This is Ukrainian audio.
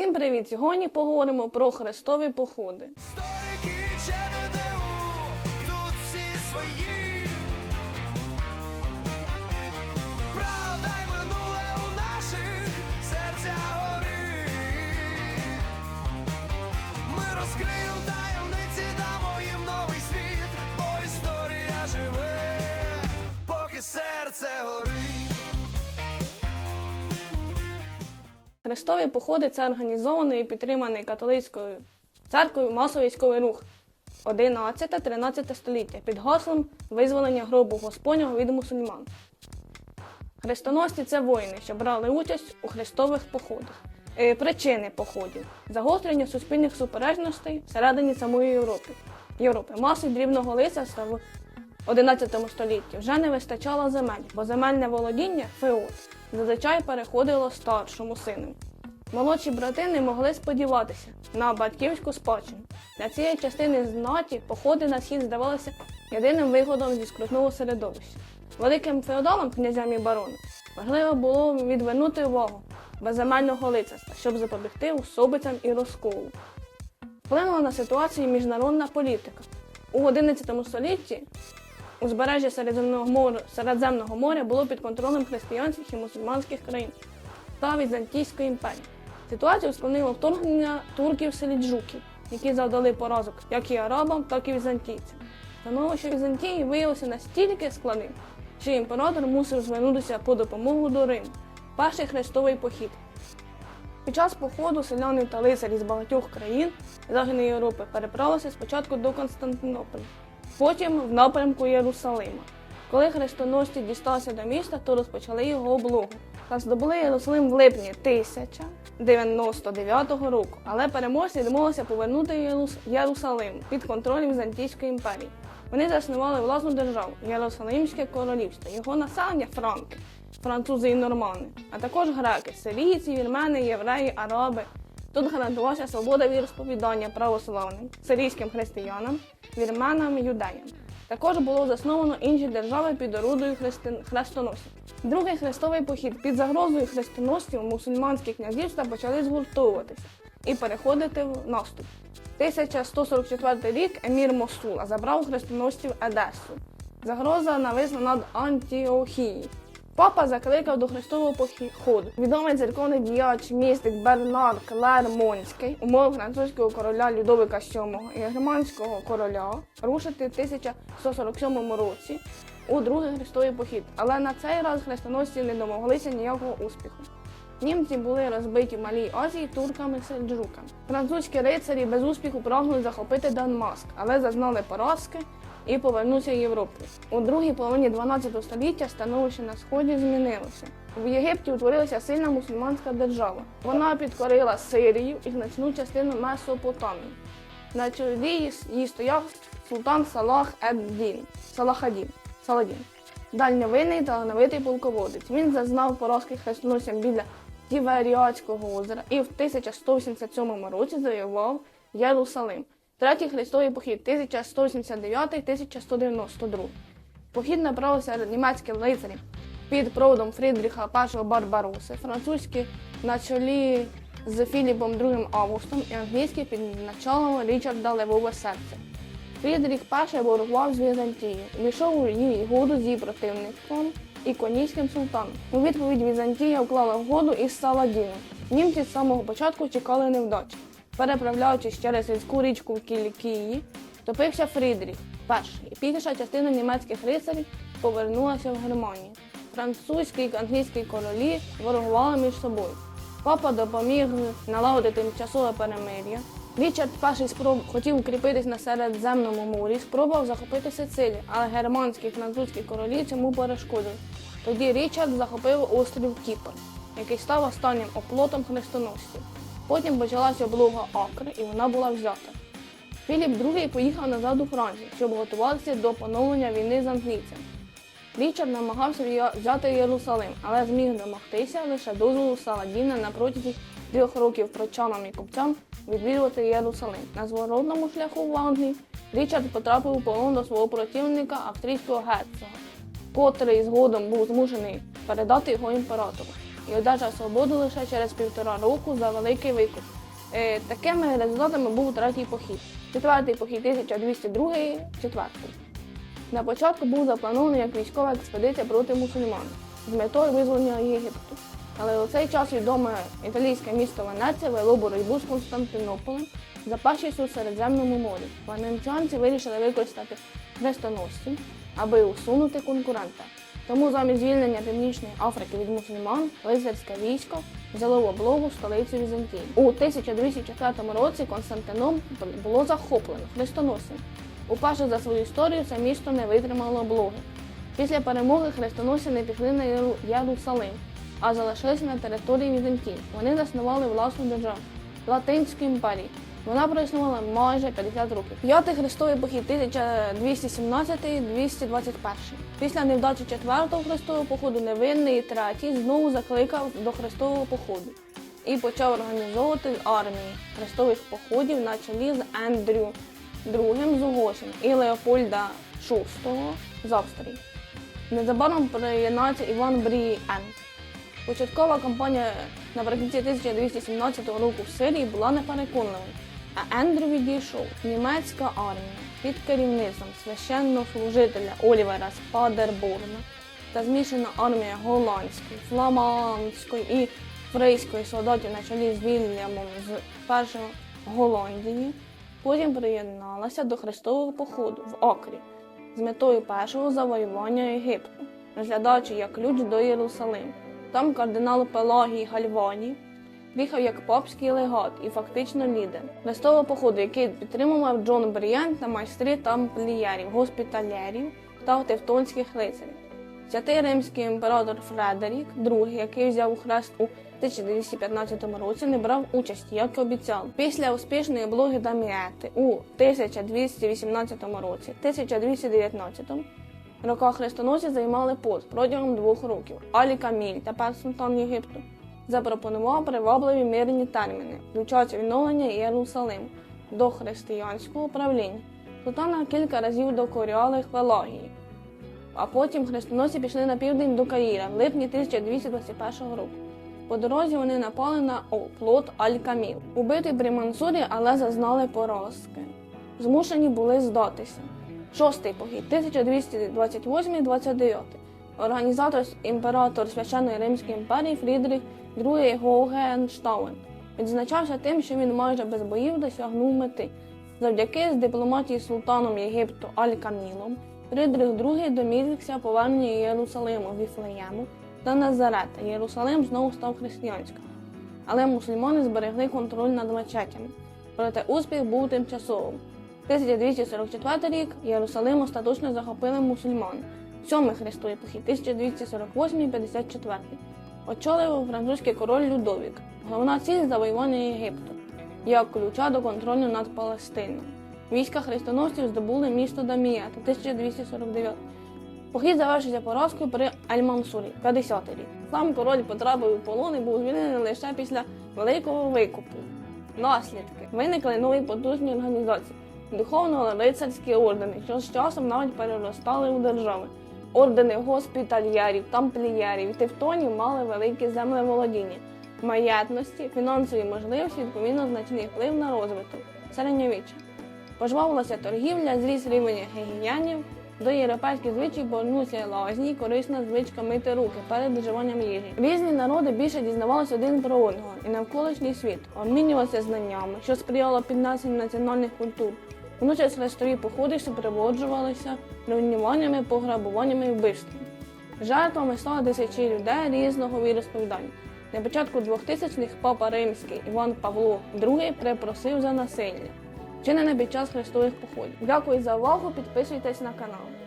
Всім привіт! Сьогодні поговоримо про хрестові походи. Історики ЧНДУ, Хрестові походи це організований і підтриманий католицькою церквою масовий військовий рух 11-13 століття під гаслом визволення гробу Господнього від мусульман. Хрестоносці це воїни, що брали участь у хрестових походах. Е, Причини походів загострення суспільних суперечностей всередині самої Європи. Європи. Маси дрібного лицарства в 11 столітті вже не вистачало земель, бо земельне володіння феод зазвичай переходило старшому сину. Молодші брати не могли сподіватися на батьківську спадщину. Для цієї частини знаті походи на схід здавалися єдиним виходом зі скрутного середовища. Великим феодалам, князям і баронам, важливо було відвернути увагу безземельного лицарства, щоб запобігти особицям і розколу. Вплинула на ситуацію міжнародна політика. У 11 столітті узбережжя Середземного моря, Середземного моря було під контролем християнських і мусульманських країн та Візантійської імперії. Ситуацію склонило вторгнення турків-селіджуків, які завдали поразок як і арабам, так і візантійцям. Становище Візантії виявилося настільки складним, що імператор мусив звернутися по допомогу до Риму. Перший хрестовий похід. Під час походу селяни та лицарі з багатьох країн Західної Європи переправилися спочатку до Константинополя, потім в напрямку Єрусалима. Коли хрестоносці дісталися до міста, то розпочали його облогу та здобули Єрусалим в липні 1099 року, але переможці домовилися повернути Єрусалим під контроль Візантійської імперії. Вони заснували власну державу Єрусалимське королівство. Його населення франки, французи і нормани, а також греки, сирійці, вірмени, євреї, араби. Тут гарантувалася свобода віросповідання православним, сирійським християнам, вірменам, юдеям. Також було засновано інші держави під орудою хрестин... хрестоносців. Другий хрестовий похід під загрозою хрестоносців мусульманські князівства почали згуртовуватися і переходити в наступ. 1144 рік емір Мосула забрав хрестоносців Едесу. Загроза нависла над Антіохією. Папа закликав до хрестового походу. Відомий церковний діяч містик Бернар Клермонський умовив французького короля Людовика VII і германського короля рушити в 1147 році у другий хрестовий похід. Але на цей раз хрестоносці не домоглися ніякого успіху. Німці були розбиті в Малій Азії турками сельджуками. Французькі рицарі без успіху прагнули захопити Данмаск, але зазнали поразки і повернувся в Європу. У другій половині 12 століття становище на сході змінилося. В Єгипті утворилася сильна мусульманська держава. Вона підкорила Сирію і значну частину Месопотамії. На чолі її- стояв султан Салах ед-Дін Салахадін. Саладін. Дальньовинний та талановитий полководець. Він зазнав поразки хрестоносцям біля Тіверіатського озера і в 1187 році завоював Єрусалим. Третій хрестовий похід 1189-1192. Похід направився німецькі лицарі під проводом Фрідріха І Барбароси, французькі на чолі з Філіпом II Августом і англійські під началом Річарда Левове серце. Фрідріх І ворогував з Візантією, війшов у її угоду з її противником і конійським султаном. У відповідь Візантія уклала угоду із Саладіном. Німці з самого початку чекали невдачі. Переправляючись через сільську річку в Кілікії, топився Фрідріх І. Більша частина німецьких рицарів повернулася в Германію. Французький і англійський королі ворогували між собою. Папа допоміг налагодити тимчасове перемир'я. Річард І спроб хотів укріпитись на Середземному морі, спробував захопити Сицилію, але германські і французькі королі цьому перешкодили. Тоді Річард захопив острів Кіпр, який став останнім оплотом хрестоносців. Потім почалася облога Акри, і вона була взята. Філіп II поїхав назад у Францію, щоб готуватися до поновлення війни з англійцями. Річард намагався взяти Єрусалим, але зміг домогтися лише дозволу Саладіна на протязі трьох років прочанам і купцям відвідувати Єрусалим. На зворотному шляху в Англії Річард потрапив у полон до свого противника австрійського герцога, котрий згодом був змушений передати його імператору. І одержав свободу лише через півтора року за великий викуп. Е, Такими результатами був третій похід. Четвертий похід 1202 четвертий. На початку був запланований як військова експедиція проти мусульман з метою визволення Єгипту. Але у цей час відоме італійське місто Венеція вело боротьбу з Константинополем за першість у Середземному морі. Венеціанці вирішили використати хрестоносців, аби усунути конкурента. Тому замість звільнення Північної Африки від мусульман лицарське військо взяло в облогу столицю Візантії. У 1204 році Константинополь було захоплено хрестоносцем. Уперше за свою історію це місто не витримало облоги. Після перемоги хрестоносці не пішли на Єру- Єрусалим, а залишилися на території Візантії. Вони заснували власну державу Латинську імперію. Вона проіснувала майже 50 років. П'ятий хрестовий похід 1217-221. Після невдачі четвертого хрестового походу невинний третій знову закликав до хрестового походу і почав організовувати армії хрестових походів на чолі з Ендрю II з Угорщини і Леопольда VI з Австрії. Незабаром приєднається Іван Брієн. Початкова кампанія наприкінці 1217 року в Сирії була непереконливою, а Ендрю відійшов. Німецька армія під керівництвом священнослужителя Олівера з Падерборна та змішана армія голландської, фламандської і фрейської солдатів на чолі з Вільямом з першого Голландії, потім приєдналася до хрестового походу в Окрі з метою першого завоювання Єгипту, розглядаючи як ключ до Єрусалиму. Там кардинал Пелагій Гальвані приїхав як папський легат і фактично лідер хрестового походу, який підтримував Джон Брієн та майстри тамплієрів, госпіталєрів та тевтонських лицарів. Святий римський імператор Фредерік II, який взяв хрест у 1215 році, не брав участі, як і обіцяв. Після успішної облоги Даміети у 1218 році, 1219 роках хрестоносці займали пост протягом двох років. Алі Каміль, тепер султан Єгипту, запропонував привабливі мирні терміни, включаючи відновлення Єрусалиму до християнського правління. Султана кілька разів докоряли Пелагії, а потім хрестоносці пішли на південь до Каїра в липні 1221 року. По дорозі вони напали на оплот Аль-Каміл. Убитий при Мансурі, але зазнали поразки. Змушені були здатися. Шостий похід 1228-29. Організатор імператор Священної Римської імперії Фрідріх II Гогенштауен відзначався тим, що він майже без боїв досягнув мети. Завдяки з дипломатії султаном Єгипту Аль-Камілом Фрідрих II домігся повернення Єрусалиму, Віфлеєму та Назарета. Єрусалим знову став християнським. Але мусульмани зберегли контроль над мечетями. Проте успіх був тимчасовим. 1244 рік Єрусалим остаточно захопили мусульмани. Сьомий хрестовий похід 1248-54. Очолив французький король Людовік. Головна ціль завоювання Єгипту як ключа до контролю над Палестиною. Війська хрестоносців здобули місто Дамієта 1249. Похід завершився поразкою при Аль-Мансурі 50 рік. Сам король потрапив у полон і був звільнений лише після великого викупу. Наслідки виникли нові потужні організації, духовно-лицарські ордени, що з часом навіть переростали у держави. Ордени госпітальєрів, тамплієрів, тевтонів мали велике землеволодіння, маєтності, фінансові можливості, відповідно значний вплив на розвиток середньовіччя. Пожвавилася торгівля, зріс рівень гігієнів, до європейських звичаїв повернувся лазні, корисна звичка мити руки перед вживанням їжі. Різні народи більше дізнавалися один про одного, і навколишній світ обмінювався знаннями, що сприяло піднесенню національних культур. Водночас хрестові походи супроводжувалися руйнуваннями, пограбуваннями і вбивствами. Жертвами стали тисячі людей різного віросповідання. На початку 2000-х папа римський Іван Павло II припросив за насилля, вчинене під час хрестових походів. Дякую за увагу, підписуйтесь на канал.